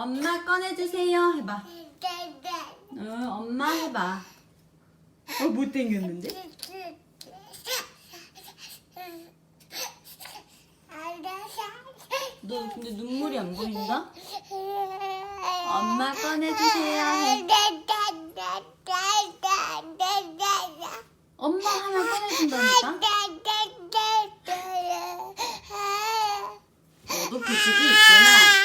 엄마 꺼내주세요. 해봐. 응, 엄마 해봐. 어, 못생겼는데? 너 근데 눈물이 안 보인다? 엄마 꺼내주세요. 해. 엄마 하면 꺼내준다니까? 너도 그 집이 있구나.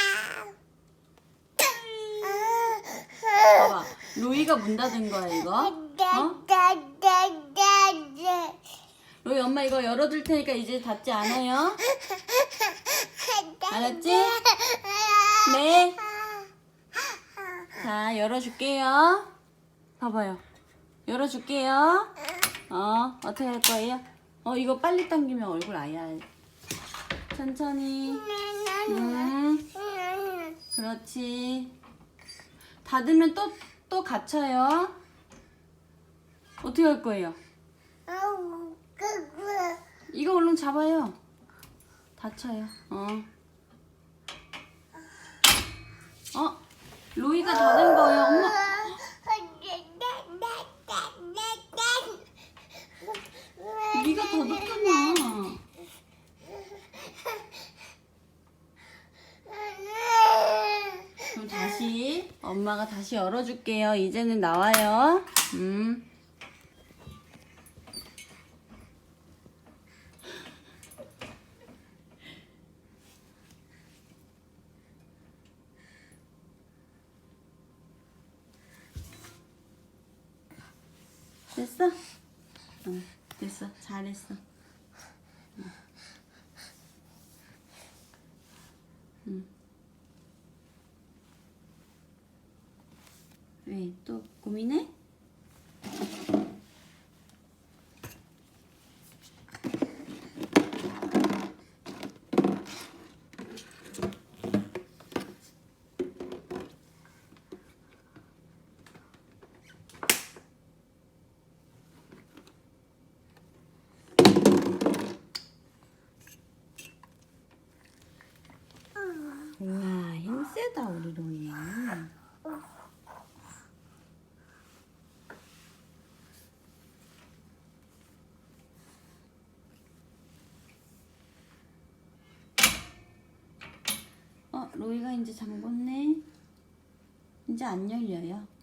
봐봐. 로이가 문 닫은 거야, 이거. 어? 로이 엄마 이거 열어둘 테니까 이제 닫지 않아요? 알았지? 네. 자, 열어줄게요. 봐봐요. 열어줄게요. 어, 어떻게 할 거예요? 어, 이거 빨리 당기면 얼굴 아야. 천천히. 음, 그렇지. 닫으면 또, 또 갇혀요. 어떻게 할 거예요? 이거 얼른 잡아요. 닫혀요. 어. 어? 로이가 닫은 거예요. 엄마. 네가 닫았잖아. 그럼 엄마가 다시 열어줄게요. 이제는 나와요. 음. 됐어? 응, 됐어. 잘했어. 응. 응. 왜? 또 고민해? 우와, 힘 세다, 우리 로이. 어, 로이가 이제 잠궜네. 이제 안 열려요.